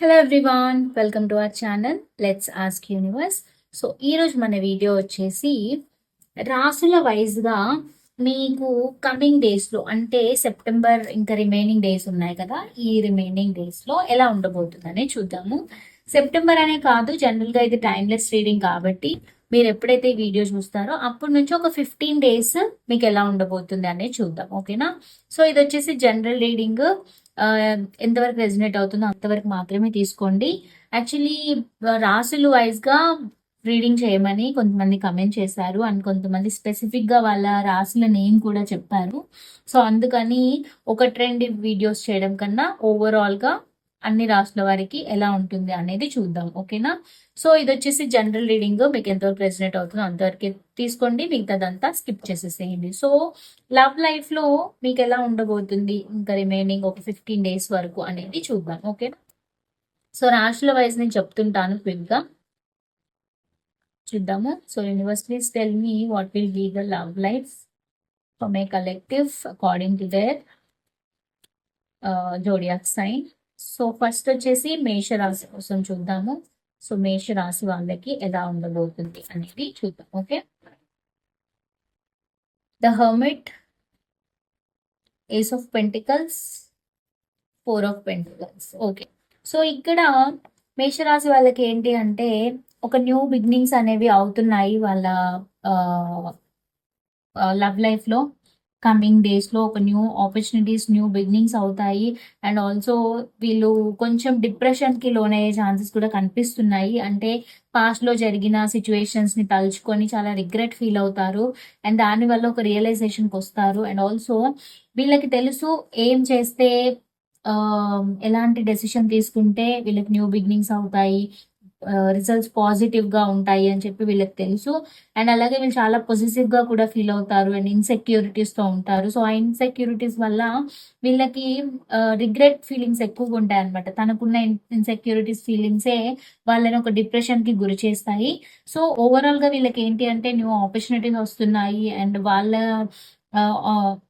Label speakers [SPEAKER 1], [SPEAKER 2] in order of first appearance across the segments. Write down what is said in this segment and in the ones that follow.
[SPEAKER 1] Hello everyone welcome to our channel let's ask universe so ఈరోజు మన video వచ్చేసి రాసుల వైజ్గా మీకు కమింగ్ డేస్లో అంటే సెప్టెంబర్ ఇంకా రిమైనింగ్ డేస్ ఉన్నాయి కదా ఈ రిమైనింగ్ డేస్లో ఎలా ఉండబోతుందని చూద్దాము. సెప్టెంబర్ అనే కాదు జనరల్గా ఇది టైమ్లెస్ రీడింగ్ కాబట్టి మీరు ఎప్పుడైతే వీడియో చూస్తారో అప్పటి నుంచి ఒక ఫిఫ్టీన్ డేస్ మీకు ఎలా ఉండబోతుంది అనేది చూద్దాం ఓకేనా? సో ఇది వచ్చేసి జనరల్ రీడింగ్ ఎంతవరకు రెజినేట్ అవుతుందో అంతవరకు మాత్రమే తీసుకోండి. యాక్చువల్లీ రాసులు వైజ్గా రీడింగ్ చేయమని కొంతమంది కమెంట్ చేశారు అండ్ కొంతమంది స్పెసిఫిక్గా వాళ్ళ రాసుల నేమ్ కూడా చెప్పారు. సో అందుకని ఒక ట్రెండ్ వీడియోస్ చేయడం కన్నా ఓవరాల్గా అన్ని రాసుల వారికి ఎలా ఉంటుంది అనేది చూద్దాం ఓకేనా? సో ఇది వచ్చేసి జనరల్ రీడింగ్ మీకు ఎంతవరకు ప్రెసిడెంట్ అవుతుందో అంతవరకు తీసుకోండి. మిగతాదంతా స్కిప్ చేసేసేయండి. సో లవ్ లైఫ్లో మీకు ఎలా ఉండబోతుంది? ఇంకా రిమైనింగ్ ఒక ఫిఫ్టీన్ డేస్ వరకు అనేది చూద్దాం ఓకేనా? సో రాశుల వైజ్ నేను చెప్తుంటాను క్విక్గా చూద్దాము. So universe please tell me what will be the love life from a collective according to their zodiac sign so first వచ్చేసి మేషరాశి కోసం చూద్దాము. సో మేషరాశి వాళ్ళకి ఎలా ఉండబోతుంది అనేది చూద్దాం okay? The hermit ace of pentacles four of pentacles okay? So ఇక్కడ మేషరాశి వాళ్ళకి ఏంటి అంటే ఒక న్యూ బిగినింగ్స్ అనేవి అవుతున్నాయి వాళ్ళ లవ్ లైఫ్లో కమింగ్ డేస్లో ఒక న్యూ ఆపర్చునిటీస్ న్యూ బిగినింగ్స్ అవుతాయి. అండ్ ఆల్సో వీళ్ళు కొంచెం డిప్రెషన్కి లోనయ్యే ఛాన్సెస్ కూడా కనిపిస్తున్నాయి. అంటే పాస్ట్లో జరిగిన సిచ్యువేషన్స్ని తలుచుకొని చాలా రిగ్రెట్ ఫీల్ అవుతారు. అండ్ దానివల్ల ఒక రియలైజేషన్కి వస్తారు. అండ్ ఆల్సో వీళ్ళకి తెలుసు ఏం చేస్తే ఎలాంటి డెసిషన్ తీసుకుంటే వీళ్ళకి న్యూ బిగినింగ్స్ అవుతాయి. రిజల్ట్స్ పాజిటివ్గా ఉంటాయి అని చెప్పి వీళ్ళకి తెలుసు. అండ్ అలాగే వీళ్ళు చాలా పొజిటివ్గా కూడా ఫీల్ అవుతారు అండ్ ఇన్సెక్యూరిటీస్తో ఉంటారు. సో ఆ ఇన్సెక్యూరిటీస్ వల్ల వీళ్ళకి రిగ్రెట్ ఫీలింగ్స్ ఎక్కువగా ఉంటాయి అనమాట తనకున్న ఇన్సెక్యూరిటీస్ ఫీలింగ్సే వాళ్ళని ఒక డిప్రెషన్కి గురి చేస్తాయి. సో ఓవరాల్గా వీళ్ళకి ఏంటి అంటే న్యూ ఆపర్చునిటీస్ వస్తున్నాయి. అండ్ వాళ్ళ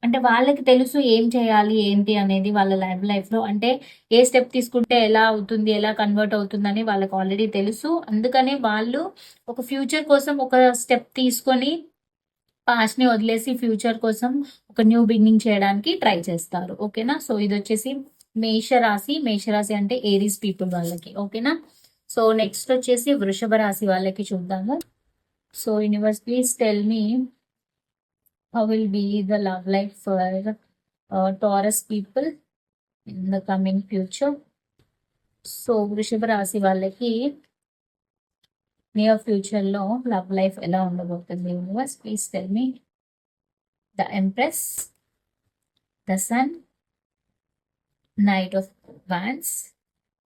[SPEAKER 1] అంటే వాళ్ళకి తెలుసు ఏం చేయాలి ఏంటి అనేది వాళ్ళ లైఫ్ లైఫ్లో. అంటే ఏ స్టెప్ తీసుకుంటే ఎలా అవుతుంది ఎలా కన్వర్ట్ అవుతుందని వాళ్ళకి ఆల్రెడీ తెలుసు. అందుకనే వాళ్ళు ఒక ఫ్యూచర్ కోసం ఒక స్టెప్ తీసుకొని పాస్ట్ని వదిలేసి ఫ్యూచర్ కోసం ఒక న్యూ బిగినింగ్ చేయడానికి ట్రై చేస్తారు. ఓకేనా? సో ఇది వచ్చేసి మేషరాశి. మేషరాశి అంటే ఏరీస్ పీపుల్ వాళ్ళకి. ఓకేనా? సో నెక్స్ట్ వచ్చేసి వృషభ రాశి వాళ్ళకి చూద్దాము. So universe please tell me how will be the love life for uh, Taurus people in the coming future. So వృషభ రాశి వాళ్ళకి నియర్ ఫ్యూచర్లో లవ్ లైఫ్ ఎలా ఉండబోతుంది? Universe please tell me the empress the sun knight of wands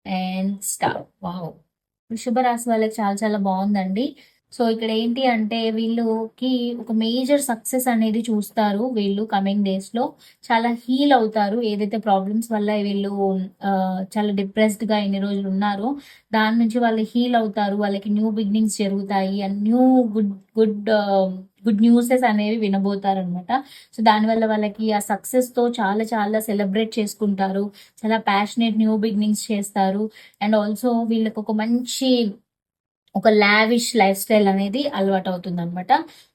[SPEAKER 1] and star wow వృషభ రాశి వాళ్ళకి చాలా చాలా బాగుందండి. సో ఇక్కడ ఏంటి అంటే వీళ్ళకి ఒక మేజర్ సక్సెస్ అనేది చూస్తారు వీళ్ళు కమింగ్ డేస్లో చాలా హీల్ అవుతారు. ఏదైతే ప్రాబ్లమ్స్ వల్ల వీళ్ళు చాలా డిప్రెస్డ్గా ఎన్ని రోజులు ఉన్నారో దాని నుంచి వాళ్ళు హీల్ అవుతారు. వాళ్ళకి న్యూ బిగినింగ్స్ జరుగుతాయి. And new good good good newses అనేవి వినబోతారనమాట సో దానివల్ల వాళ్ళకి ఆ సక్సెస్తో చాలా చాలా సెలబ్రేట్ చేసుకుంటారు. చాలా ప్యాషనేట్ న్యూ బిగినింగ్స్ చేస్తారు. అండ్ ఆల్సో వీళ్ళకి ఒక మంచి ఒక లావిష్ లైఫ్ స్టైల్ అనేది అలవాటు అవుతుంది అనమాట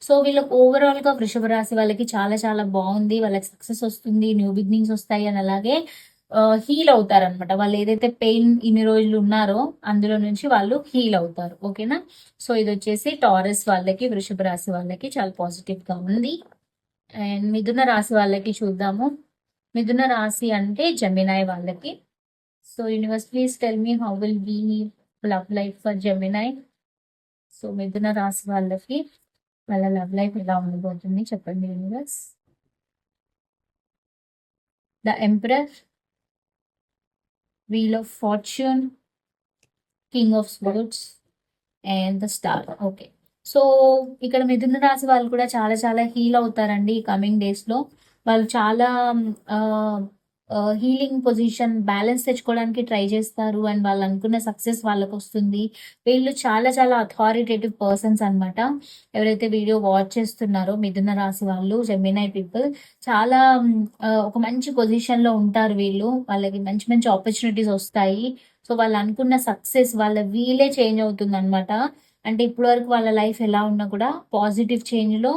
[SPEAKER 1] సో వీళ్ళకి ఓవరాల్గా వృషభ రాశి వాళ్ళకి చాలా చాలా బాగుంది. వాళ్ళకి సక్సెస్ వస్తుంది న్యూ బిగినింగ్స్ వస్తాయి అని అలాగే హీల్ అవుతారు అనమాట వాళ్ళు ఏదైతే పెయిన్ ఇన్ని రోజులు ఉన్నారో అందులో నుంచి వాళ్ళు హీల్ అవుతారు. ఓకేనా సో ఇది వచ్చేసి టారస్ వాళ్ళకి వృషభ రాశి వాళ్ళకి చాలా పాజిటివ్గా ఉంది. అండ్ మిథున రాశి వాళ్ళకి చూద్దాము. మిథున రాశి అంటే జమినాయ్ వాళ్ళకి. So universe please tell me how will be love life for Gemini so మిథున రాశి వాళ్ళకి వాళ్ళ లవ్ లైఫ్ ఎలా ఉండబోతుంది చెప్పండి universe. The emperor wheel of fortune king of swords and the star. Okay. So ఇక్కడ మిథున రాశి వాళ్ళు కూడా చాలా చాలా హీల్ అవుతారండి ఈ కమింగ్ డేస్లో. వాళ్ళు చాలా హీలింగ్ పొజిషన్ బ్యాలెన్స్ తెచ్చుకోవడానికి ట్రై చేస్తారు. అండ్ వాళ్ళు అనుకున్న సక్సెస్ వాళ్ళకి వస్తుంది. వీళ్ళు చాలా చాలా అథారిటేటివ్ పర్సన్స్ అనమాట ఎవరైతే వీడియో వాచ్ చేస్తున్నారో మిథున రాశి వాళ్ళు జెమినై పీపుల్ చాలా ఒక మంచి పొజిషన్లో ఉంటారు వీళ్ళు. వాళ్ళకి మంచి మంచి ఆపర్చునిటీస్ వస్తాయి. సో వాళ్ళు అనుకున్న సక్సెస్ వాళ్ళ వీలే చేంజ్ అవుతుంది అనమాట అంటే ఇప్పటి వరకు వాళ్ళ లైఫ్ ఎలా ఉన్నా కూడా పాజిటివ్ చేంజ్లో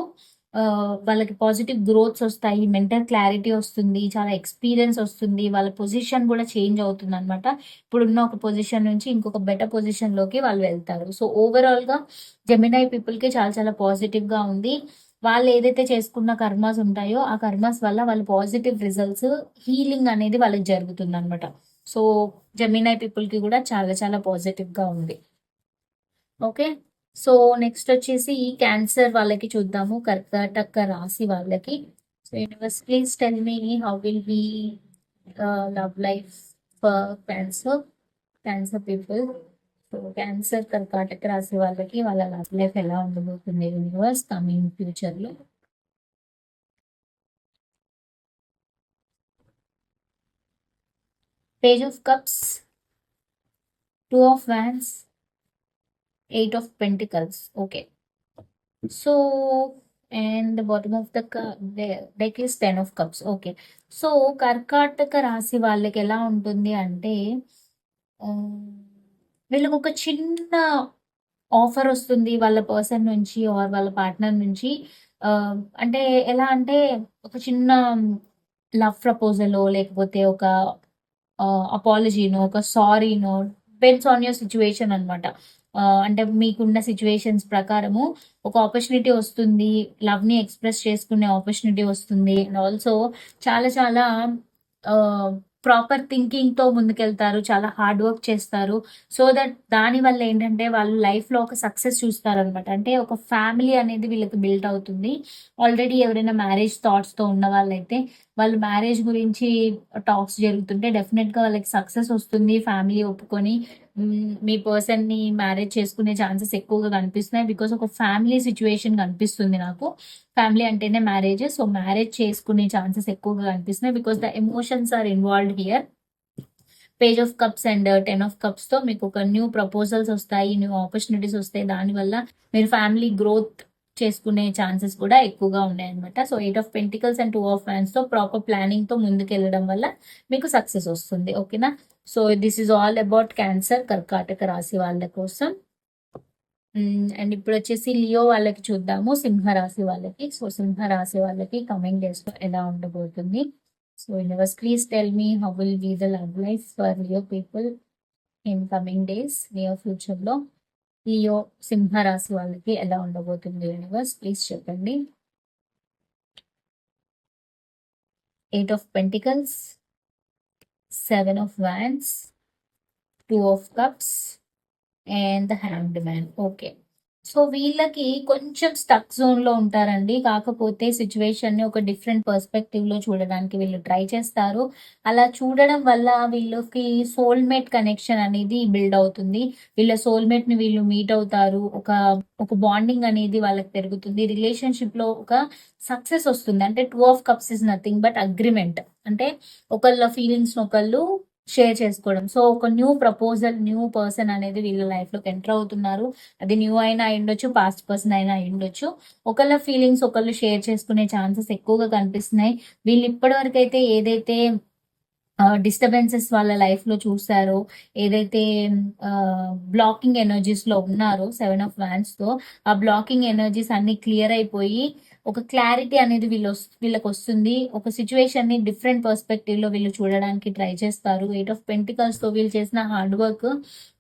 [SPEAKER 1] వాళ్ళకి పాజిటివ్ గ్రోత్స్ వస్తాయి మెంటల్ క్లారిటీ వస్తుంది చాలా ఎక్స్పీరియన్స్ వస్తుంది వాళ్ళ పొజిషన్ కూడా చేంజ్ అవుతుంది అనమాట ఇప్పుడున్న ఒక పొజిషన్ నుంచి ఇంకొక బెటర్ పొజిషన్లోకి వాళ్ళు వెళ్తారు. సో ఓవరాల్గా జెమినై పీపుల్కి చాలా చాలా పాజిటివ్గా ఉంది. వాళ్ళు ఏదైతే చేసుకున్న కర్మాస్ ఉంటాయో ఆ కర్మాస్ వల్ల వాళ్ళ పాజిటివ్ రిజల్ట్స్ హీలింగ్ అనేది వాళ్ళకి జరుగుతుంది అనమాట సో జమినాయ్ పీపుల్కి కూడా చాలా చాలా పాజిటివ్గా ఉంది. ఓకే సో నెక్స్ట్ వచ్చేసి క్యాన్సర్ వాళ్ళకి చూద్దాము. కర్కాటక రాశి వాళ్ళకి. So universe please tell me how will be love life for Cancer Cancer people so Cancer కర్కాటక రాశి వాళ్ళకి వాళ్ళ లవ్ లైఫ్ ఎలా ఉండబోతుంది యూనివర్స్ కమింగ్ ఫ్యూచర్లో page of cups two of wands eight of pentacles okay so and the bottom of the deck is ten of cups okay so కర్కాటక రాశి వాళ్ళకి ఎలా ఉంటుంది అంటే um, వీళ్ళకి ఒక చిన్న ఆఫర్ వస్తుంది వాళ్ళ పర్సన్ నుంచి ఆర్ వాళ్ళ పార్ట్నర్ నుంచి. Um, అంటే ఎలా అంటే ఒక చిన్న లవ్ ప్రపోజలో లేకపోతే ఒక uh, అపాలజీనో ఒక సారీనో డిపెండ్స్ ఆన్ యువర్ సిచ్యువేషన్ అనమాట అంటే మీకున్న సిచ్యువేషన్స్ ప్రకారము ఒక ఆపర్చునిటీ వస్తుంది లవ్ని ఎక్స్ప్రెస్ చేసుకునే ఆపర్చునిటీ వస్తుంది. అండ్ ఆల్సో చాలా చాలా ప్రాపర్ థింకింగ్తో ముందుకెళ్తారు చాలా హార్డ్ వర్క్ చేస్తారు. సో దట్ దాని వల్ల ఏంటంటే వాళ్ళు లైఫ్లో ఒక సక్సెస్ చూస్తారు అనమాట అంటే ఒక ఫ్యామిలీ అనేది వీళ్ళకి బిల్డ్ అవుతుంది. ఆల్రెడీ ఎవరైనా మ్యారేజ్ థాట్స్తో ఉన్న వాళ్ళైతే వాళ్ళు మ్యారేజ్ గురించి టాక్స్ జరుగుతుంటే డెఫినెట్గా వాళ్ళకి సక్సెస్ వస్తుంది ఫ్యామిలీ ఒప్పుకొని మీ పర్సన్ని మ్యారేజ్ చేసుకునే ఛాన్సెస్ ఎక్కువగా కనిపిస్తున్నాయి. బికాస్ ఒక ఫ్యామిలీ సిచ్యువేషన్ కనిపిస్తుంది నాకు. ఫ్యామిలీ అంటేనే మ్యారేజ్ సో మ్యారేజ్ చేసుకునే ఛాన్సెస్ ఎక్కువగా కనిపిస్తున్నాయి. Because the emotions are involved here page of cups and ten of కప్స్తో మీకు ఒక న్యూ ప్రపోజల్స్ వస్తాయి న్యూ ఆపర్చునిటీస్ వస్తాయి. దానివల్ల మీరు ఫ్యామిలీ గ్రోత్ చేసుకునే ఛాన్సెస్ కూడా ఎక్కువగా ఉన్నాయి అనమాట so eight of pentacles and two of ఫ్యాన్స్తో proper ప్లానింగ్తో ముందుకెళ్ళడం వల్ల మీకు సక్సెస్ వస్తుంది. ఓకేనా? So this is all about Cancer కర్కాటక రాశి వాళ్ళ కోసం. అండ్ ఇప్పుడు వచ్చేసి లియో వాళ్ళకి చూద్దాము సింహ రాశి వాళ్ళకి. సో సింహ రాశి వాళ్ళకి కమింగ్ డేస్లో ఎలా ఉండబోతుంది? So universe please tell me how will be the love life for Leo people in coming days near ఫ్యూచర్లో. లియో సింహరాశి వాళ్ళకి ఎలా ఉండబోతుంది యూనివర్స్ ప్లీజ్ చెప్పండి. Eight of pentacles seven of wands two of cups and the hanged man okay so వీళ్ళకి కొంచెం stuck జోన్లో ఉంటారండి. కాకపోతే సిచ్యువేషన్ని ఒక డిఫరెంట్ పర్స్పెక్టివ్లో చూడడానికి వీళ్ళు ట్రై చేస్తారు. అలా చూడడం వల్ల వీళ్ళకి సోల్మేట్ కనెక్షన్ అనేది బిల్డ్ అవుతుంది. వీళ్ళ సోల్మేట్ని వీళ్ళు మీట్ అవుతారు. ఒక ఒక బాండింగ్ అనేది వాళ్ళకి పెరుగుతుంది. రిలేషన్షిప్లో ఒక సక్సెస్ వస్తుంది. అంటే two of cups is nothing but agreement అంటే ఒకళ్ళ ఫీలింగ్స్ ఒకళ్ళు షేర్ చేసుకోవడం. సో ఒక న్యూ ప్రపోజల్ న్యూ పర్సన్ అనేది వీళ్ళ లైఫ్లోకి ఎంటర్ అవుతున్నారు. అది న్యూ అయినా అయి ఉండొచ్చు పాస్ట్ పర్సన్ అయినా అయి ఉండొచ్చు ఒకళ్ళ ఫీలింగ్స్ ఒకళ్ళు షేర్ చేసుకునే ఛాన్సెస్ ఎక్కువగా కనిపిస్తున్నాయి. వీళ్ళు ఇప్పటివరకు అయితే ఏదైతే డిస్టర్బెన్సెస్ వాళ్ళ లైఫ్లో చూసారో ఏదైతే బ్లాకింగ్ ఎనర్జీస్లో ఉన్నారో సెవెన్ ఆఫ్ వ్యాన్స్తో ఆ బ్లాకింగ్ ఎనర్జీస్ అన్ని క్లియర్ అయిపోయి ఒక క్లారిటీ అనేది వీళ్ళు వీళ్ళకి వస్తుంది. ఒక సిచ్యువేషన్ని డిఫరెంట్ పర్స్పెక్టివ్లో వీళ్ళు చూడడానికి ట్రై చేస్తారు. ఎయిట్ ఆఫ్ పెంటికల్స్తో వీళ్ళు చేసిన హార్డ్ వర్క్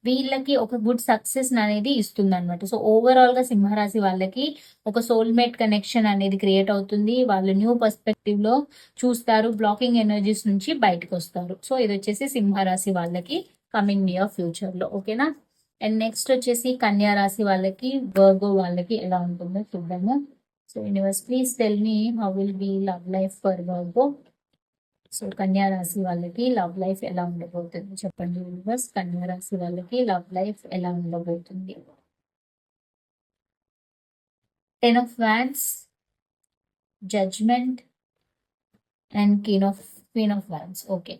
[SPEAKER 1] వీళ్ళకి ఒక గుడ్ సక్సెస్ అనేది ఇస్తుంది అనమాట సో ఓవరాల్గా సింహరాశి వాళ్ళకి ఒక సోల్మేట్ కనెక్షన్ అనేది క్రియేట్ అవుతుంది. వాళ్ళు న్యూ పర్స్పెక్టివ్లో చూస్తారు. బ్లాకింగ్ ఎనర్జీస్ నుంచి బయటకు వస్తారు. సో ఇది వచ్చేసి సింహరాశి వాళ్ళకి కమింగ్ నియర్ ఫ్యూచర్లో. ఓకేనా అండ్ నెక్స్ట్ వచ్చేసి కన్యా రాశి వాళ్ళకి వర్గో వాళ్ళకి ఎలా ఉంటుందో చూద్దాము. So universe please tell me how will be love life for Virgo so కన్యా రాశి వాళ్ళకి లవ్ లైఫ్ ఎలా ఉండబోతుంది? చెప్పండి యూనివర్స్ కన్యా రాశి వాళ్ళకి లవ్ లైఫ్ ఎలా ఉండబోతుంది? Ten of wands judgement and king of queen of wands okay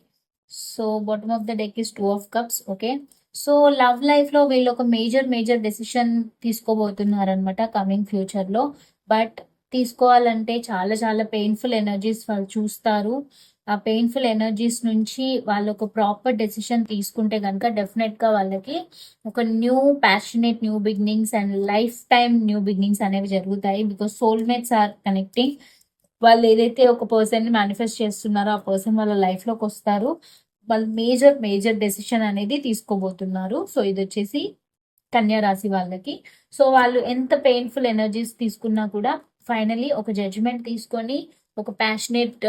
[SPEAKER 1] so bottom of the deck is two of cups okay so love లైఫ్లో వీళ్ళు ఒక మేజర్ మేజర్ డెసిషన్ తీసుకోబోతున్నారు అనమాట కమింగ్ ఫ్యూచర్లో బట్ తీసుకోవాలంటే చాలా చాలా పెయిన్ఫుల్ ఎనర్జీస్ వాళ్ళు చూస్తారు. ఆ పెయిన్ఫుల్ ఎనర్జీస్ నుంచి వాళ్ళు ఒక ప్రాపర్ డెసిషన్ తీసుకుంటే కనుక డెఫినెట్గా వాళ్ళకి ఒక new passionate new beginnings and life time new beginnings అనేవి జరుగుతాయి. బికాస్ సోల్మేట్స్ ఆర్ కనెక్టింగ్ వాళ్ళు ఏదైతే ఒక పర్సన్ని మేనిఫెస్ట్ చేస్తున్నారో ఆ పర్సన్ వాళ్ళ లైఫ్లోకి వస్తారు. వాళ్ళు మేజర్ మేజర్ డెసిషన్ అనేది తీసుకోబోతున్నారు. సో ఇది వచ్చేసి కన్యా రాశి వాళ్ళకి. సో వాళ్ళు ఎంత పెయిన్ఫుల్ ఎనర్జీస్ తీసుకున్నా కూడా ఫైనలీ ఒక జడ్జిమెంట్ తీసుకొని ఒక ప్యాషనేట్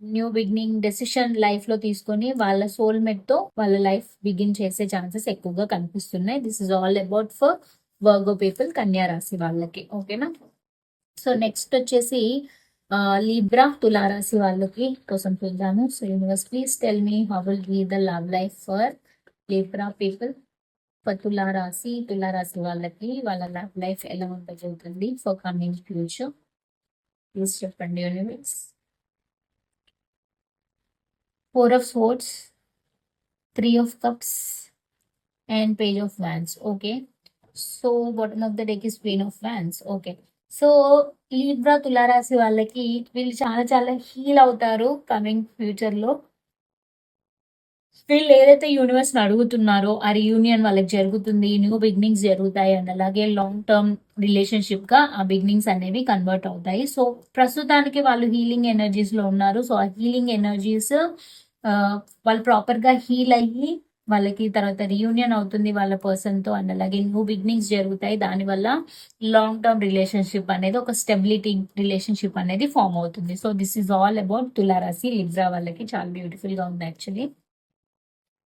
[SPEAKER 1] న్యూ బిగినింగ్ డెసిషన్ లైఫ్లో తీసుకొని వాళ్ళ సోల్మేట్తో వాళ్ళ లైఫ్ బిగిన్ చేసే ఛాన్సెస్ ఎక్కువగా కనిపిస్తున్నాయి. This is all about for Virgo people కన్యా రాశి వాళ్ళకి. ఓకేనా సో నెక్స్ట్ వచ్చేసి లీబ్రా తులారాశి వాళ్ళకి కోసం చూద్దాము. So universe please tell me how will be the love life for Libra people తులారాశి తులారాశి వాళ్ళకి వాళ్ళ లైఫ్ ఎలా ఉండబోతుంది ఫర్ కమింగ్ ఫ్యూచర్ ప్లీజ్ చెప్పండి universe four of swords three of cups and page of wands okay so bottom of the deck is queen of wands okay so Libra తులారాశి వాళ్ళకి వీళ్ళు చాలా చాలా హీల్ అవుతారు కమింగ్ ఫ్యూచర్లో వీళ్ళు ఏదైతే యూనివర్స్ అడుగుతున్నారో ఆ రీయూనియన్ వాళ్ళకి జరుగుతుంది న్యూ బిగినింగ్స్ జరుగుతాయి అండ్ అలాగే లాంగ్ టర్మ్ రిలేషన్షిప్గా ఆ బిగినింగ్స్ అనేవి కన్వర్ట్ అవుతాయి. సో ప్రస్తుతానికి వాళ్ళు హీలింగ్ ఎనర్జీస్లో ఉన్నారు. సో ఆ హీలింగ్ ఎనర్జీస్ వాళ్ళు ప్రాపర్గా హీల్ అయ్యి వాళ్ళకి తర్వాత రీయూనియన్ అవుతుంది వాళ్ళ పర్సన్తో అండ్ అలాగే న్యూ బిగినింగ్స్ జరుగుతాయి. దానివల్ల లాంగ్ టర్మ్ రిలేషన్షిప్ అనేది ఒక స్టెబిలిటీ రిలేషన్షిప్ అనేది ఫామ్ అవుతుంది. So this is all about తులారాశి లిబ్రా వాళ్ళకి. చాలా బ్యూటిఫుల్గా ఉంది యాక్చువల్లీ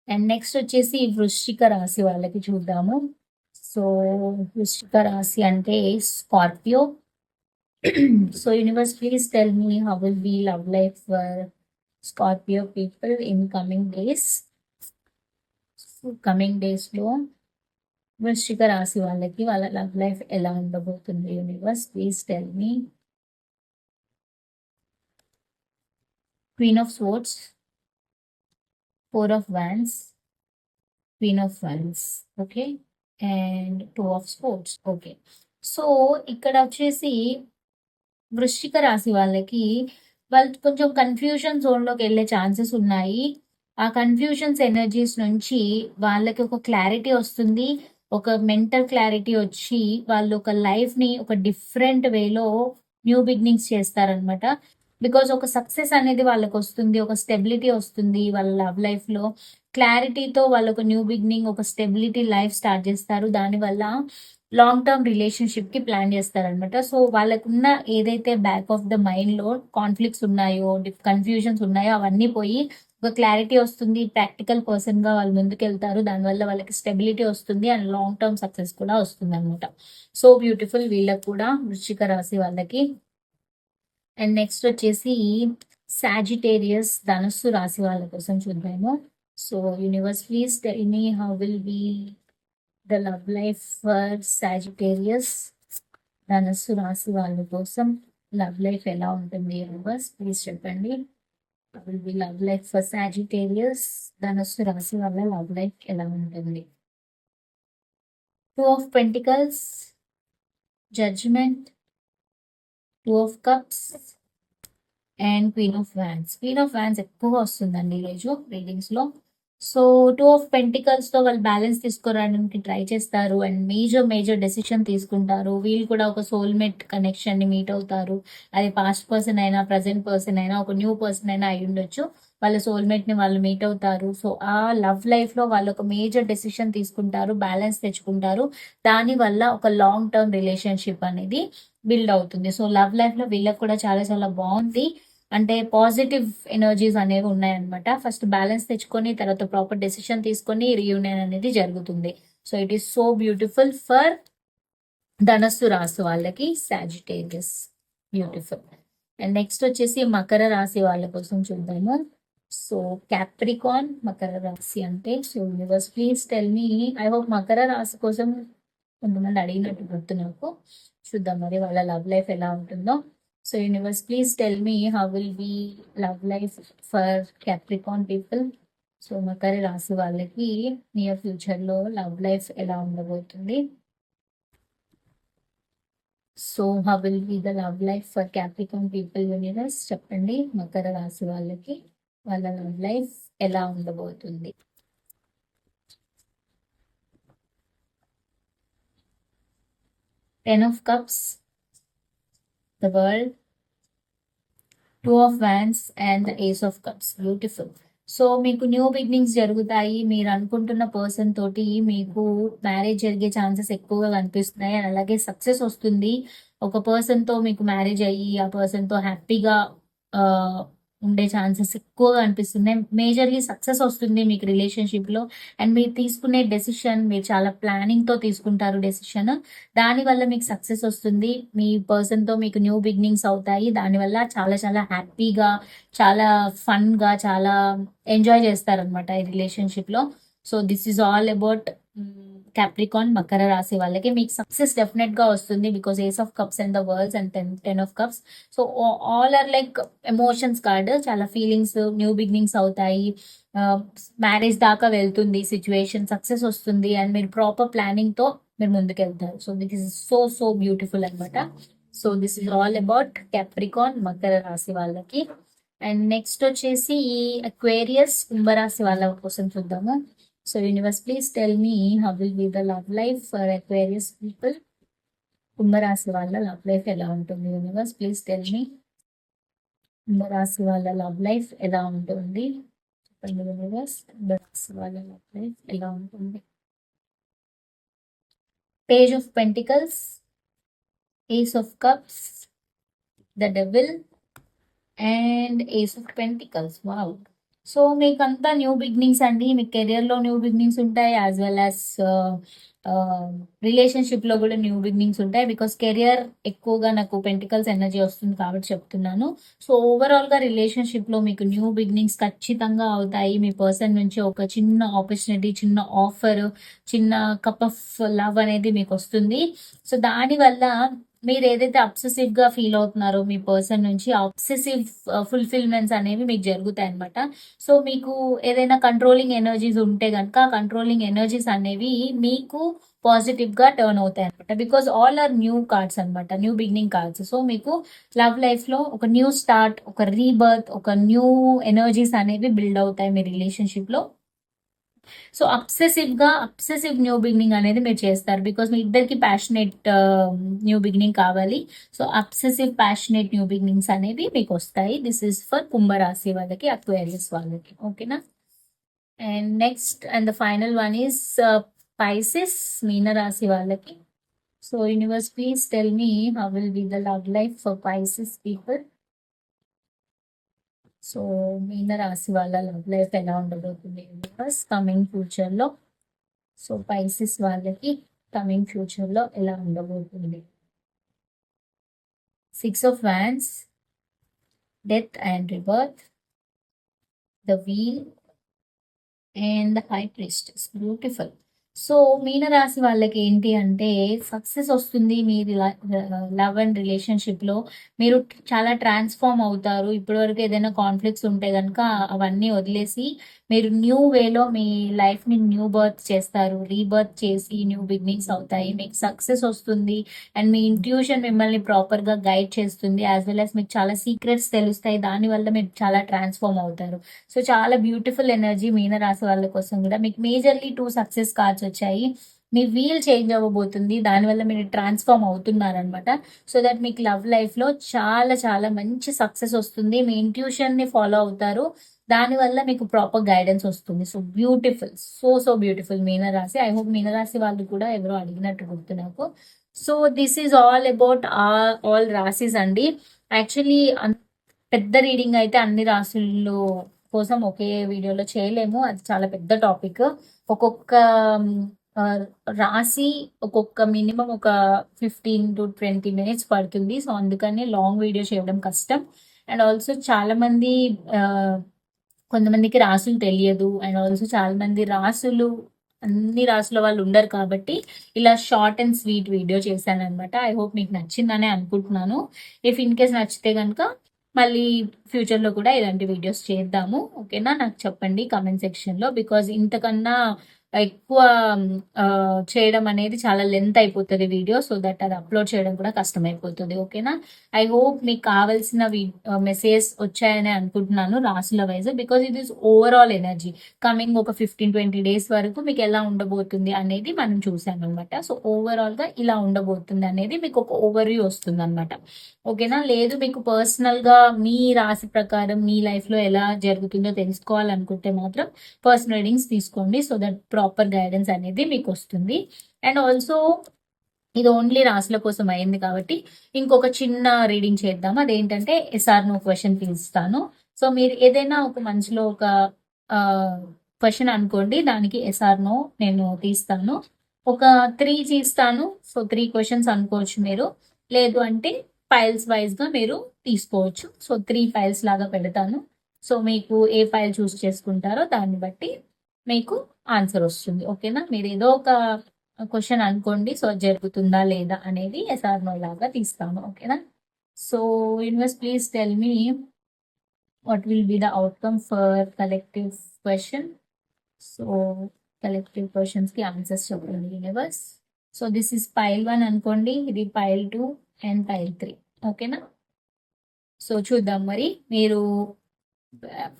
[SPEAKER 1] అండ్ నెక్స్ట్ వచ్చేసి వృశ్చిక రాశి వాళ్ళకి చూద్దాము. సో వృశ్చిక రాశి అంటే Scorpio. So universe please tell me how will be love life for Scorpio people in coming days coming డేస్లో వృశ్చిక రాశి వాళ్ళకి వాళ్ళ లవ్ లైఫ్ ఎలా ఉండబోతుంది universe please tell me queen of swords four of wands queen of wands okay and two of swords okay so ఇక్కడ వచ్చేసి వృశ్చిక రాశి వాళ్ళకి వాళ్ళు కొంచెం కన్ఫ్యూషన్ జోన్లోకి వెళ్ళే ఛాన్సెస్ ఉన్నాయి. ఆ కన్ఫ్యూషన్స్ ఎనర్జీస్ నుంచి వాళ్ళకి ఒక క్లారిటీ వస్తుంది. ఒక మెంటల్ క్లారిటీ వచ్చి వాళ్ళు ఒక లైఫ్ని ఒక డిఫరెంట్ వేలో న్యూ బిగినింగ్స్ చేస్తారనమాట బికాజ్ ఒక సక్సెస్ అనేది వాళ్ళకి వస్తుంది ఒక స్టెబిలిటీ వస్తుంది వాళ్ళ లవ్ లైఫ్లో క్లారిటీతో వాళ్ళు ఒక న్యూ బిగినింగ్ ఒక స్టెబిలిటీ లైఫ్ స్టార్ట్ చేస్తారు. దానివల్ల లాంగ్ టర్మ్ రిలేషన్షిప్కి ప్లాన్ చేస్తారనమాట సో వాళ్ళకున్న ఏదైతే బ్యాక్ ఆఫ్ ద మైండ్లో కాన్ఫ్లిక్ట్స్ ఉన్నాయో కన్ఫ్యూజన్స్ ఉన్నాయో అవన్నీ పోయి ఒక క్లారిటీ వస్తుంది. ప్రాక్టికల్ పర్సన్గా వాళ్ళు ముందుకెళ్తారు. దానివల్ల వాళ్ళకి స్టెబిలిటీ వస్తుంది అండ్ లాంగ్ టర్మ్ సక్సెస్ కూడా వస్తుంది అనమాట సో బ్యూటిఫుల్ వీళ్ళకి కూడా వృశ్చిక రాశి వాళ్ళకి అండ్ నెక్స్ట్ వచ్చేసి సాజిటేరియస్ ధనస్సు రాశి వాళ్ళ కోసం చూద్దాము. So universe please any me how will be the love life for Sagittarius ధనస్సు రాశి వాళ్ళ కోసం. లవ్ లైఫ్ ఎలా ఉంటుంది యూనివర్స్ ప్లీజ్ చెప్పండి. Will be love life for Sagittarius ధనస్సు రాశి వాళ్ళ లవ్ లైఫ్ ఎలా ఉంటుంది? Two of pentacles judgement two of cups and queen of wands queen of wands ఎక్కువగా వస్తుందండి ఈరోజు రీడింగ్స్లో సో టూ ఆఫ్ పెంటికల్స్తో వాళ్ళు బ్యాలెన్స్ తీసుకురావడానికి ట్రై చేస్తారు అండ్ మేజర్ మేజర్ డెసిషన్ తీసుకుంటారు. వీళ్ళు కూడా ఒక సోల్మేట్ కనెక్షన్ని మీట్ అవుతారు. అది పాస్ట్ పర్సన్ అయినా ప్రజెంట్ పర్సన్ అయినా ఒక న్యూ పర్సన్ అయినా అయి ఉండొచ్చు. వాళ్ళ సోల్మేట్ని వాళ్ళు మీట్ అవుతారు. సో ఆ లవ్ లైఫ్లో వాళ్ళు ఒక మేజర్ డెసిషన్ తీసుకుంటారు బ్యాలెన్స్ తెచ్చుకుంటారు. దాని వల్ల ఒక లాంగ్ టర్మ్ రిలేషన్షిప్ అనేది బిల్డ్ అవుతుంది. సో లవ్ లైఫ్లో వీళ్ళకి కూడా చాలా చాలా బాగుంది. అంటే పాజిటివ్ ఎనర్జీస్ అనేవి ఉన్నాయన్నమాట. ఫస్ట్ బ్యాలెన్స్ తెచ్చుకొని తర్వాత ప్రాపర్ డెసిషన్ తీసుకొని రీయూనియన్ అనేది జరుగుతుంది. So it is so beautiful for ధనస్సు రాశి వాళ్ళకి సాజిటేరియస్ బ్యూటిఫుల్ అండ్ నెక్స్ట్ వచ్చేసి మకర రాశి వాళ్ళ కోసం చూద్దాము. సో క్యాప్రికాన్ మకర రాశి అంటే so universe please tell me I hope Makar రాశి కోసం కొంతమంది అడిగినట్టు గుర్తు నాకు. చూద్దాం మరి వాళ్ళ లవ్ లైఫ్ ఎలా ఉంటుందో. So, universe, please tell me how will be love life for Capricorn people. So Makar రాశి వాళ్ళకి నియర్ ఫ్యూచర్లో లవ్ లైఫ్ ఎలా ఉండబోతుంది? So how will be the love life for Capricorn people universe చెప్పండి. మకర రాశి వాళ్ళకి వాళ్ళ లవ్ లైఫ్ ఎలా ఉండబోతుంది? Ten of cups the world two of wands and the ace of cups beautiful so మీకు న్యూ బిగినింగ్స్ జరుగుతాయి. మీరు అనుకుంటున్న పర్సన్ తోటి మీకు మ్యారేజ్ జరిగే ఛాన్సెస్ ఎక్కువగా కనిపిస్తున్నాయి. అండ్ అలాగే సక్సెస్ వస్తుంది. ఒక పర్సన్తో మీకు మ్యారేజ్ అయ్యి ఆ పర్సన్తో హ్యాపీగా ఉండే ఛాన్సెస్ ఎక్కువగా అనిపిస్తున్నాయి. మేజర్లీ సక్సెస్ వస్తుంది మీకు రిలేషన్షిప్లో అండ్ మీరు తీసుకునే డెసిషన్ మీరు చాలా ప్లానింగ్తో తీసుకుంటారు డెసిషన్. దానివల్ల మీకు సక్సెస్ వస్తుంది. మీ పర్సన్తో మీకు న్యూ బిగినింగ్స్ అవుతాయి. దానివల్ల చాలా చాలా హ్యాపీగా చాలా ఫన్గా చాలా ఎంజాయ్ చేస్తారనమాట ఈ రిలేషన్షిప్లో so this is all about Capricorn Makar రాశి వాళ్ళకి మీకు సక్సెస్ డెఫినెట్గా వస్తుంది because ace of cups and the worlds and ten ten of cups so all are like emotions card చాలా ఫీలింగ్స్ న్యూ బిగినింగ్స్ అవుతాయి. మ్యారేజ్ దాకా వెళ్తుంది సిచ్యువేషన్ సక్సెస్ వస్తుంది అండ్ మీరు ప్రాపర్ ప్లానింగ్తో మీరు ముందుకెళ్తారు. So this is so so beautiful అనమాట so this is all about Capricorn Makar రాశి వాళ్ళకి. అండ్ నెక్స్ట్ వచ్చేసి ఈ అక్వేరియస్ కుంభరాశి వాళ్ళ కోసం చూద్దాము. So universe please tell me how will be the love life for Aquarius people కుంభరాశి వాళ్ళ లవ్ లైఫ్ ఎలా ఉంటుంది? యూనివర్స్ ప్లీజ్ టెల్ మీ కుంభరాశి వాళ్ళ లవ్ లైఫ్ ఎలా ఉంటుంది? చెప్పండి యూనివర్స్ కుంభరాశి వాళ్ళ లవ్ లైఫ్ ఎలా ఉంటుంది? Page of pentacles ace of cups the devil and ace of pentacles wow so మీకంతా న్యూ బిగినింగ్స్ అండి. మీ కెరియర్లో న్యూ బిగినింగ్స్ ఉంటాయి యాజ్ వెల్ యాజ్ రిలేషన్షిప్లో కూడా న్యూ బిగినింగ్స్ ఉంటాయి. బికాస్ కెరియర్ ఎక్కువగా నాకు పెంటికల్స్ ఎనర్జీ వస్తుంది కాబట్టి చెప్తున్నాను. సో ఓవరాల్గా రిలేషన్షిప్లో మీకు న్యూ బిగినింగ్స్ ఖచ్చితంగా అవుతాయి. మీ పర్సన్ నుంచి ఒక చిన్న ఆపర్చునిటీ చిన్న ఆఫర్ చిన్న కప్ ఆఫ్ లవ్ అనేది మీకు వస్తుంది. సో దానివల్ల మీరు ఏదైతే అబ్సెసివ్గా ఫీల్ అవుతున్నారో మీ పర్సన్ నుంచి అబ్సెసివ్ ఫుల్ఫిల్మెంట్స్ uh, అనేవి మీకు జరుగుతాయి అనమాట సో మీకు ఏదైనా కంట్రోలింగ్ ఎనర్జీస్ ఉంటే కనుక కంట్రోలింగ్ ఎనర్జీస్ అనేవి మీకు పాజిటివ్గా టర్న్ అవుతాయి అనమాట because all are new cards అనమాట న్యూ బిగినింగ్ కార్డ్స్ సో మీకు లవ్ లైఫ్లో ఒక న్యూ స్టార్ట్ ఒక రీబర్త్ ఒక న్యూ ఎనర్జీస్ అనేవి బిల్డ్ అవుతాయి మీ రిలేషన్షిప్లో. సో అబ్సెసివ్గా అబ్సెసివ్ న్యూ బిగినింగ్ అనేది మీరు చేస్తారు బికాస్ మీ ఇద్దరికి ప్యాషనేట్ న్యూ బిగినింగ్ కావాలి so obsessive passionate new beginnings అనేవి మీకు వస్తాయి దిస్ ఇస్ ఫర్ కుంభరాశి వాళ్ళకి అక్వేరియస్ వాళ్ళకి ఓకేనా and next and the final one is Pisces మీనరాశి వాళ్ళకి so universe please tell me how will be the love life for Pisces people so మీన రాశి వాళ్ళ లవ్ లైఫ్ ఎలా ఉండబోతుంది బికాస్ కమింగ్ ఫ్యూచర్లో సో పైసిస్ వాళ్ళకి కమింగ్ ఫ్యూచర్లో ఎలా ఉండబోతుంది? Six of wands death and rebirth the wheel and the high priestess beautiful so మీనరాశి వాళ్ళకి ఏంటి అంటే సక్సెస్ వస్తుంది మీ లవ్ అండ్ రిలేషన్షిప్లో. మీరు చాలా ట్రాన్స్ఫార్మ్ అవుతారు. ఇప్పటివరకు ఏదైనా కాన్ఫ్లిక్ట్స్ ఉంటే కనుక అవన్నీ వదిలేసి మీరు న్యూ వేలో మీ లైఫ్ని న్యూ బర్త్ చేస్తారు. రీబర్త్ చేసి న్యూ బిగినింగ్స్ అవుతాయి. మీకు సక్సెస్ వస్తుంది. అండ్ మీ ఇంట్యూషన్ మిమ్మల్ని ప్రాపర్గా గైడ్ చేస్తుంది. యాజ్ వెల్ యాజ్ మీకు చాలా సీక్రెట్స్ తెలుస్తాయి. దానివల్ల మీరు చాలా ట్రాన్స్ఫార్మ్ అవుతారు. సో చాలా బ్యూటిఫుల్ ఎనర్జీ మీనరాశి వాళ్ళ కోసం కూడా మీకు మేజర్లీ టూ సక్సెస్ కార్డ్స్ వచ్చాయి. మీ వీల్ చేంజ్ అవ్వబోతుంది. దానివల్ల మీరు ట్రాన్స్ఫార్మ్ అవుతున్నారనమాట సో దట్ మీకు లవ్ లైఫ్లో చాలా చాలా మంచి సక్సెస్ వస్తుంది. మీ ఇంట్యూషన్ని ఫాలో అవుతారు. దానివల్ల మీకు ప్రాపర్ గైడెన్స్ వస్తుంది. So beautiful so so beautiful మీనరాశి. ఐ హోప్ మీనరాశి వాళ్ళు కూడా ఎవరో అడిగినట్టు గుర్తు నాకు. So this is all about all రాశిస్ అండి. యాక్చువల్లీ పెద్ద రీడింగ్ అయితే అన్ని రాశులు కోసం ఒకే వీడియోలో చేయలేము. అది చాలా పెద్ద టాపిక్ ఒక్కొక్క రాసి ఒక్కొక్క మినిమం ఒక ఫిఫ్టీన్ టు ట్వంటీ మినిట్స్ పడుతుంది. సో అందుకని లాంగ్ వీడియో చేయడం కష్టం. అండ్ ఆల్సో చాలా మంది కొంతమందికి రాసులు తెలియదు. అండ్ ఆల్సో చాలా మంది రాసులు అన్ని రాసుల వాళ్ళు ఉండరు కాబట్టి ఇలా షార్ట్ అండ్ స్వీట్ వీడియో చేశాను అనమాట ఐ హోప్ మీకు నచ్చిందనే అనుకుంటున్నాను. ఇఫ్ ఇన్ కేస్ నచ్చితే కనుక మళ్ళీ ఫ్యూచర్లో కూడా ఇలాంటి వీడియోస్ చేద్దాము. ఓకేనా? నాకు చెప్పండి కామెంట్ సెక్షన్లో. బికాజ్ ఇంతకన్నా ఎక్కువ చేయడం అనేది చాలా లెంత్ అయిపోతుంది వీడియో సో దట్ అది అప్లోడ్ చేయడం కూడా కష్టం అయిపోతుంది ఓకేనా ఐ హోప్ మీకు కావాల్సిన మెసేజ్ వచ్చాయని అనుకుంటున్నాను రాసుల వైజ్ బికాజ్ ఇది ఓవరాల్ ఎనర్జీ కమింగ్ ఒక ఫిఫ్టీన్ ట్వంటీ డేస్ వరకు మీకు ఎలా ఉండబోతుంది అనేది మనం చూసాం అనమాట సో ఓవరాల్గా ఇలా ఉండబోతుంది అనేది మీకు ఒక ఓవర్ వ్యూ వస్తుంది అనమాట ఓకేనా లేదు మీకు పర్సనల్గా మీ రాశి ప్రకారం మీ లైఫ్లో ఎలా జరుగుతుందో తెలుసుకోవాలనుకుంటే మాత్రం పర్సనల్ రీడింగ్స్ తీసుకోండి సో దట్ ప్రాపర్ గైడెన్స్ అనేది మీకు వస్తుంది అండ్ ఆల్సో ఇది ఓన్లీ రాసుల కోసం అయింది కాబట్టి ఇంకొక చిన్న రీడింగ్ చేద్దాం. అదేంటంటే ఎస్ఆర్ నో క్వశ్చన్ తీస్తాను. సో మీరు ఏదైనా ఒక మంచిలో ఒక క్వశ్చన్ అనుకోండి దానికి ఎస్ఆర్ నో నేను తీస్తాను. ఒక త్రీ తీస్తాను సో త్రీ క్వశ్చన్స్ అనుకోవచ్చు మీరు. లేదు అంటే ఫైల్స్ వైజ్గా మీరు తీసుకోవచ్చు. సో త్రీ ఫైల్స్ లాగా పెడతాను. సో మీకు ఏ ఫైల్ చూస్ చేసుకుంటారో దాన్ని బట్టి మీకు ఆన్సర్ వస్తుంది. ఓకేనా? మీరు ఏదో ఒక క్వశ్చన్ అనుకోండి. సో జరుగుతుందా లేదా అనేది ఎస్ఆర్ నో లాగా తీస్తాను. ఓకేనా? So universe please tell me what will be the outcome for collective question? So collective క్వశ్చన్స్కి ఆన్సర్స్ చెప్పండి universe. So this is pile one అనుకోండి. ఇది pile two and pile three. ఓకేనా? సో చూద్దాం మరి. మీరు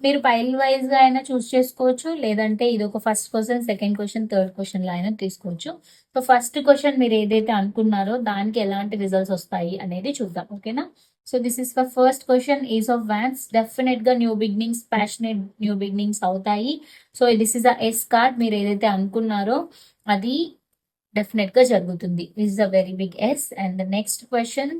[SPEAKER 1] మీరు ఫైల్ వైజ్గా అయినా చూస్ చేసుకోవచ్చు. లేదంటే ఇది ఒక ఫస్ట్ క్వశ్చన్ సెకండ్ క్వశ్చన్ థర్డ్ క్వశ్చన్లో అయినా తీసుకోవచ్చు. సో ఫస్ట్ క్వశ్చన్ మీరు ఏదైతే అనుకున్నారో దానికి ఎలాంటి రిజల్ట్స్ వస్తాయి అనేది చూద్దాం. ఓకేనా so this is for first question is of wands డెఫినెట్గా new beginnings passionate new beginnings అవుతాయి. So this is a yes card మీరు ఏదైతే అనుకున్నారో అది డెఫినెట్గా జరుగుతుంది. This is a very big yes and next question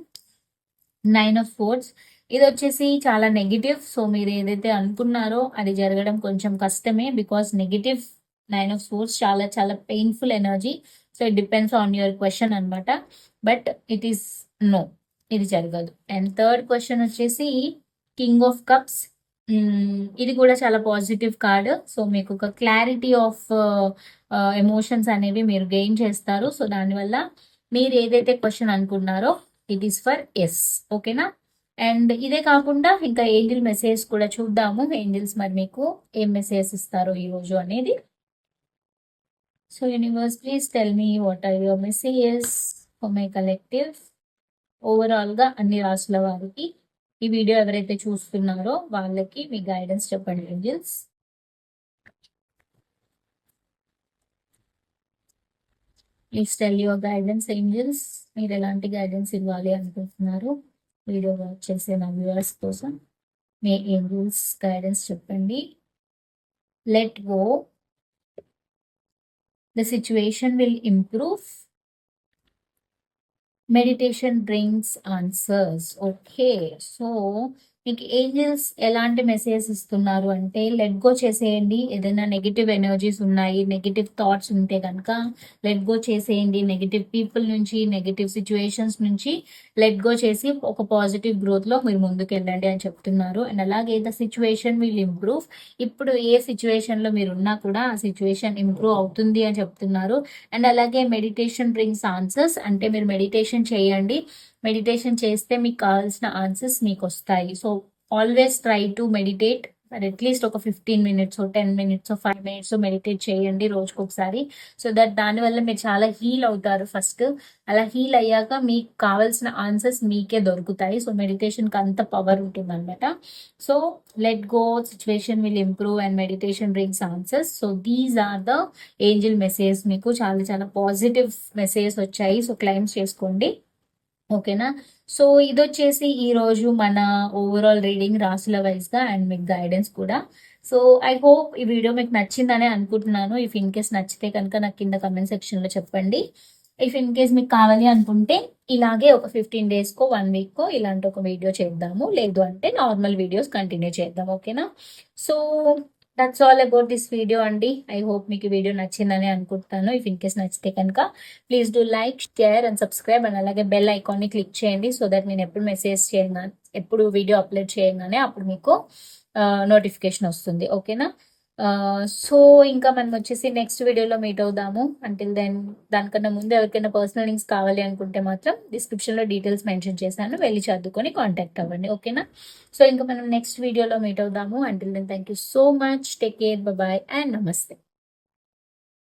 [SPEAKER 1] nine of swords ఇది వచ్చేసి చాలా నెగిటివ్ సో మీరు ఏదైతే అనుకున్నారో అది జరగడం కొంచెం కష్టమే because negative nine of swords చాలా చాలా painful energy so it depends on your question అనమాట బట్ ఇట్ ఈస్ నో ఇది జరగదు. అండ్ థర్డ్ క్వశ్చన్ వచ్చేసి కింగ్ ఆఫ్ కప్స్ ఇది కూడా చాలా పాజిటివ్ కార్డ్ సో మీకు ఒక క్లారిటీ ఆఫ్ ఎమోషన్స్ అనేవి మీరు గెయిన్ చేస్తారు. సో దానివల్ల మీరు ఏదైతే క్వశ్చన్ అనుకున్నారో ఇట్ ఈస్ ఫర్ ఎస్ ఓకేనా అండ్ ఇదే కాకుండా ఇంకా ఏంజిల్ మెసేజ్ కూడా చూద్దాము. ఏంజిల్స్ మరి మీకు ఏం మెసేజ్ ఇస్తారో ఈ రోజు అనేది. So universe please tell me what are your messages for my collective ఓవరాల్గా అన్ని రాసుల వారికి ఈ వీడియో ఎవరైతే చూస్తున్నారో వాళ్ళకి మీ గైడెన్స్ చెప్పండి angels please tell your guidance angels మీరు ఎలాంటి గైడెన్స్ ఇవ్వాలి అనుకుంటున్నారు? వీడియో వాచ్ చేసే నా వ్యూవర్స్ కోసం మీ ఏంజిల్స్ గైడెన్స్ చెప్పండి. Let go the situation will improve meditation brings answers okay so మీకు ఏంజల్స్ ఎలాంటి మెసేజ్ ఇస్తున్నారు అంటే లెట్ గో చేసేయండి. ఏదైనా నెగిటివ్ ఎనర్జీస్ ఉన్నాయి నెగిటివ్ థాట్స్ ఉంటే కనుక లెట్ గో చేసేయండి. నెగిటివ్ పీపుల్ నుంచి నెగిటివ్ సిచ్యువేషన్స్ నుంచి లెట్ గో చేసి ఒక పాజిటివ్ గ్రోత్లో మీరు ముందుకు వెళ్ళండి అని చెప్తున్నారు. అండ్ అలాగే ద సిచ్యువేషన్ విల్ ఇంప్రూవ్ ఇప్పుడు ఏ సిచ్యువేషన్లో మీరు ఉన్నా కూడా ఆ సిచ్యువేషన్ ఇంప్రూవ్ అవుతుంది అని చెప్తున్నారు. అండ్ అలాగే మెడిటేషన్ బ్రింగ్స్ ఆన్సర్స్ అంటే మీరు మెడిటేషన్ చేయండి. మెడిటేషన్ చేస్తే మీకు కావాల్సిన ఆన్సర్స్ మీకు వస్తాయి so always try to meditate మరి అట్లీస్ట్ ఒక fifteen minutes ten minutes five minutes meditate చేయండి రోజుకు ఒకసారి సో దట్ దానివల్ల మీరు చాలా హీల్ అవుతారు ఫస్ట్. అలా హీల్ అయ్యాక మీకు కావాల్సిన ఆన్సర్స్ మీకే దొరుకుతాయి. సో మెడిటేషన్కి అంత పవర్ ఉంటుంది అనమాట so let go situation will improve and meditation brings answers. So these are the angel message మీకు చాలా చాలా పాజిటివ్ మెసేజ్ వచ్చాయి. సో క్లైమ్స్ చేసుకోండి. ఓకేనా? సో ఇది వచ్చేసి ఈ రోజు మన ఓవరాల్ రీడింగ్ రాసుల వైజ్గా అండ్ మీకు గైడెన్స్ కూడా. సో ఐ హోప్ ఈ వీడియో మీకు నచ్చిందనే అనుకుంటున్నాను. ఇఫ్ ఇన్ కేస్ నచ్చితే కనుక నాకు కింద కమెంట్ సెక్షన్లో చెప్పండి. ఇఫ్ ఇన్ కేస్ మీకు కావాలి అనుకుంటే ఇలాగే ఒక ఫిఫ్టీన్ డేస్ కో వన్ వీక్ కో ఇలాంటి ఒక వీడియో చేద్దాము. లేదు అంటే నార్మల్ వీడియోస్ కంటిన్యూ చేద్దాం. ఓకేనా? So that's all about this video అండి ఐ హోప్ మీకు వీడియో నచ్చిందని అనుకుంటాను ఇఫ్ ఇన్ కేస్ నచ్చితే కనుక please do like share and subscribe and అలాగే బెల్ ఐకాన్ని క్లిక్ చేయండి సో దట్ నేను ఎప్పుడు మెసేజ్ చేయగానే ఎప్పుడు వీడియో అప్లోడ్ చేయగానే అప్పుడు మీకు uh, నోటిఫికేషన్ వస్తుంది. ఓకేనా సో ఇంకా మనం వచ్చేసి నెక్స్ట్ వీడియోలో మీట్ అవుదాము. అంటిల్ దెన్ దానికన్నా ముందు ఎవరికైనా పర్సనల్ లింక్స్ కావాలి అనుకుంటే మాత్రం డిస్క్రిప్షన్లో డీటెయిల్స్ మెన్షన్ చేశాను. వెళ్ళి చదువుకొని కాంటాక్ట్ అవ్వండి. ఓకేనా సో ఇంకా మనం నెక్స్ట్ వీడియోలో మీట్ అవుదాము. Until then thank you so much take care bye and నమస్తే